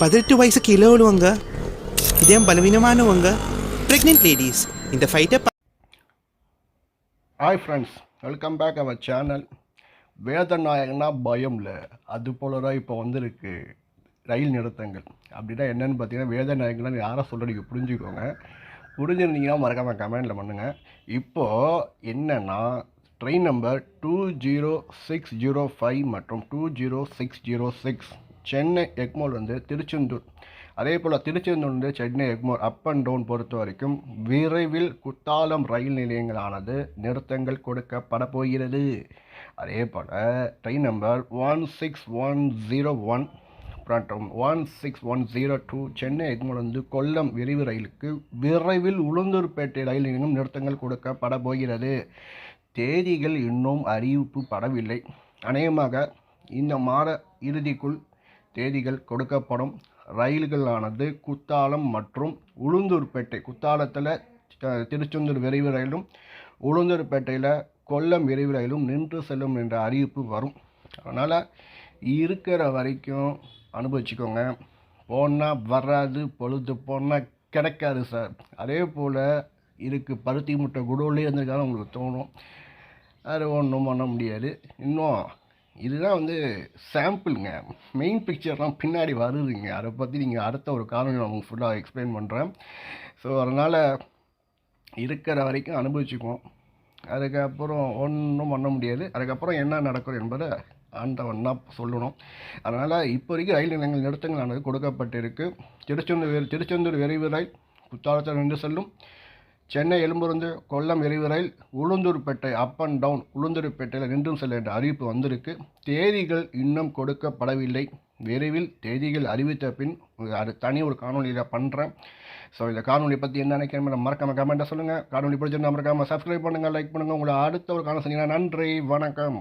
பதினெட்டு வயசு கீழே உள்ளவங்க இதயம் பலவீனமானவங்க. ப்ரெக்னென்ட் லேடிஸ் இந்த ஃபைட்டை hi friends welcome back our channel வேதநாயகனா பயம் இல்லை அது போல தான் இப்போ வந்திருக்கு. ரயில் நிறுத்தங்கள். அப்படின்னா என்னென்னு பார்த்தீங்கன்னா வேதநாயகனா யாரை சொல்ல நீங்கள் புரிஞ்சுக்கோங்க. புரிஞ்சிருந்தீங்கன்னா மறக்காமல் கமெண்டில் பண்ணுங்கள் இப்போது என்னென்னா train number two zero six zero five மற்றும் two zero six zero six Chennai Egmore வந்து திருச்செந்தூர். அதே போல் திருச்செந்தூர்ந்து Chennai Egmore up and down பொறுத்த வரைக்கும் விரைவில் குத்தாலம் ரயில் நிலையங்களானது நிறுத்தங்கள் கொடுக்கப்பட போகிறது. அதே போல் train number one six one zero one மற்றும் one six one zero two Chennai எக்மோலிருந்து Kollam விரைவு ரயிலுக்கு விரைவில் உளுந்தூர்பேட்டை ரயில் நிலையம் நிறுத்தங்கள் கொடுக்கப்பட போகிறது. தேதிகள் இன்னும் அறிவிப்பு படவில்லை. அநேகமாக இந்த மாத இறுதிக்குள் தேதிகள் கொடுக்கப்படும். ரயில்களானது குத்தாலம் மற்றும் உளுந்தூர்பேட்டை குத்தாலத்தில் திருச்செந்தூர் விரைவு ரயிலும் உளுந்தூர்பேட்டையில் கொல்லம் விரைவு ரயிலும் நின்று செல்லும் என்ற அறிவிப்பு வரும். அதனால் இருக்கிற வரைக்கும் அனுபவிச்சுக்கோங்க. போனால் வராது பொழுது போனால் கிடைக்காது சார். அதே போல் இருக்குது பருத்தி முட்டை குடோலே இருந்திருக்காலும் உங்களுக்கு தோணும். அது ஒன்றும் பண்ண முடியாது. இன்னும் இதுதான் வந்து சாம்பிளுங்க மெயின் பிக்சர்லாம் பின்னாடி வருதுங்க. அதை பற்றி நீங்கள் அடுத்த ஒரு காரணம் நான் உங்களுக்கு ஃபுல்லாக எக்ஸ்பிளைன் பண்ணுறேன் ஸோ அதனால் இருக்கிற வரைக்கும் அனுபவிச்சுக்குவோம். அதுக்கப்புறம் ஒன்றும் பண்ண முடியாது. அதுக்கப்புறம் என்ன நடக்கும் என்பதை ஆண்டவன் தான் சொல்லணும். அதனால் இப்போதைக்கு ரயில் நிலையங்கள் நிறுத்தங்களானது கொடுக்கப்பட்டிருக்கு. திருச்செந்தூர் திருச்செந்தூர் விரைவு ரயில் குத்தாலத்தில் நின்று செல்லும். சென்னை எழும்பூர்ந்து கொல்லம் எரிவரையில் உளுந்தூர்பேட்டை அப் அண்ட் டவுன் உளுந்தூர்பேட்டையில் நின்றும் செல்ல என்ற அறிவிப்பு வந்திருக்கு. தேதிகள் இன்னும் கொடுக்கப்படவில்லை. விரைவில் தேதிகள் அறிவித்த பின் அது தனி ஒரு காணொலியில் பண்ணுறேன் ஸோ இந்த காணொலி பற்றி என்ன நினைக்கிறேன் மறக்காம கமெண்ட்டை சொல்லுங்கள் காணொலி பிடிச்சிருந்தா மறக்காமல் சப்ஸ்கிரைப் பண்ணுங்கள் லைக் பண்ணுங்கள் உங்களை அடுத்த ஒரு காணொலி நன்றி. வணக்கம்.